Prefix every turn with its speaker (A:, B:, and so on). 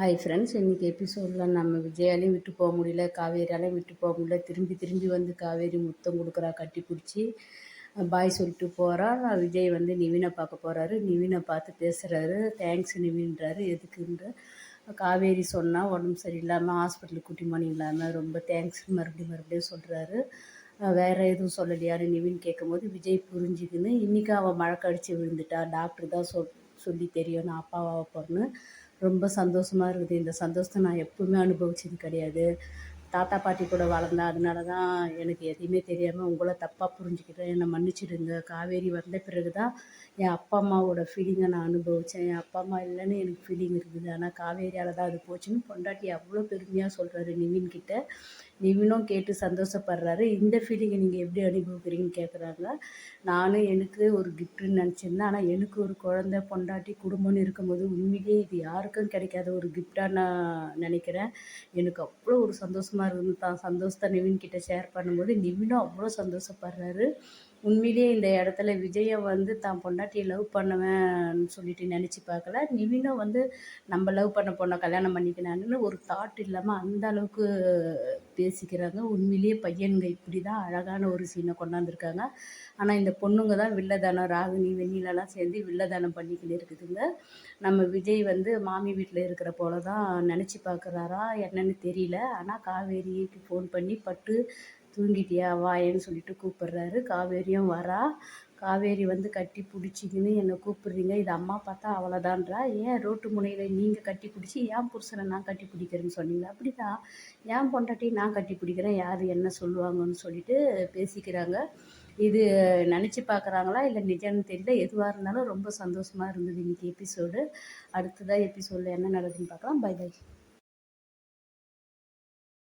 A: Hi friends இன்றைக்கி எபிசோடில் நம்ம விஜயாலையும் விட்டு போக முடியல காவேரியாலையும் விட்டு போக முடியல. திரும்பி திரும்பி வந்து காவேரி முத்தம் கொடுக்குறா கட்டி பிடிச்சி பாய் சொல்லிட்டு போகிறா விஜய் வந்து நிவினை பார்க்க போகிறாரு நிவினை பார்த்து பேசுகிறாரு தேங்க்ஸ் நிவின்றாரு. எதுக்குன்ற? காவேரி சொன்னால் உடம்பு சரியில்லாமல் ஹாஸ்பிட்டலுக்கு கூட்டி மணி இல்லாமல் ரொம்ப தேங்க்ஸ் மறுபடியும் மறுபடியும் சொல்கிறாரு வேறு எதுவும் சொல்லலையான்னு நிவின் கேட்கும்போது விஜய் புரிஞ்சுக்கின்னு இன்றைக்கி அவள் மழை கடிச்சு விழுந்துட்டா டாக்டர் தான் சொல் சொல்லி தெரியும் நான் அப்பாவாக போகிறேன்னு ரொம்ப சந்தோஷமாக இருக்குது. இந்த சந்தோஷத்தை நான் எப்பவுமே அனுபவிச்சது கிடையாது. தாத்தா பாட்டி கூட வளர்ந்தேன் அதனால தான் எனக்கு எதையுமே தெரியாமல் உங்களை தப்பாக புரிஞ்சுக்கிட்டேன். என்னை மன்னிச்சிடுங்க. காவேரி வந்த பிறகு தான் என் அப்பா அம்மாவோட ஃபீலிங்கை நான் அனுபவித்தேன் என் அப்பா அம்மா இல்லைன்னு எனக்கு ஃபீலிங் இருக்குது. ஆனால் காவேரியால் தான் அது போச்சுன்னு பொண்டாட்டி அவ்வளோ பெருமையாக சொல்கிறாரு நிவின் கிட்ட. நிவினும் கேட்டு சந்தோஷப்படுறாரு. இந்த ஃபீலிங்கை நீங்கள் எப்படி அனுபவிக்கிறீங்கன்னு கேட்குறாங்க நானும் எனக்கு ஒரு கிஃப்ட்டுன்னு நினச்சிருந்தேன். ஆனால் எனக்கு ஒரு குழந்த பொண்டாட்டி குடும்பம்னு இருக்கும்போது உண்மையிலேயே இது யாருக்கும் கிடைக்காத ஒரு கிஃப்டாக நான் நினைக்கிறேன். எனக்கு அவ்வளோ ஒரு சந்தோஷமாக இருக்குது தான் சந்தோஷத்தை நிவின் கிட்ட ஷேர் பண்ணும்போது நிவினும் அவ்வளோ சந்தோஷப்படுறாரு. உண்மையிலேயே இந்த இடத்துல விஜயை வந்து தான் பொண்டாட்டியை லவ் பண்ணுவேன்னு சொல்லிட்டு நினச்சி பார்க்கல. நிவினும் வந்து நம்ம லவ் பண்ண பொண்ணை கல்யாணம் பண்ணிக்கினான்னு ஒரு தாட் இல்லாமல் அந்த அளவுக்கு பேசிக்கிறாங்க. உண்மையிலேயே பையனுங்க இப்படி தான் அழகான ஒரு சீனை கொண்டாந்துருக்காங்க. ஆனால் இந்த பொண்ணுங்க தான் வில்லதானம். ராகினி வெண்ணிலலாம் சேர்ந்து வில்லதானம் பண்ணிக்கிட்டு இருக்குதுங்க. நம்ம விஜய் வந்து மாமி வீட்டில் இருக்கிற போல தான் நினச்சி பார்க்குறாரா என்னன்னு தெரியல. ஆனால் காவேரிக்கு ஃபோன் பண்ணி பட்டு தூங்கிட்டியா? வாயேன்னு சொல்லிட்டு கூப்பிட்றாரு. காவேரியும் வரா. காவேரி வந்து கட்டி பிடிச்சிக்கின்னு என்னை கூப்பிட்றீங்க. இது அம்மா பார்த்தா அவ்வளோதான்றா ஏன் ரோட்டு முனையில் நீங்கள் கட்டி பிடிச்சி ஏன் புருஷனை நான் கட்டி பிடிக்கிறேன்னு சொன்னீங்க? அப்படிதான் ஏன் பொண்டாட்டி நான் கட்டி பிடிக்கிறேன். யார் என்ன சொல்லுவாங்கன்னு சொல்லிட்டு பேசிக்கிறாங்க. இது நினச்சி பார்க்குறாங்களா? இல்லை நிஜம்னு தெரியல. எதுவாக இருந்தாலும் ரொம்ப சந்தோஷமாக இருந்தது இன்றைக்கி எபிசோடு அடுத்ததாக எபிசோடில் என்ன நடக்குதுன்னு பார்க்கலாம். By by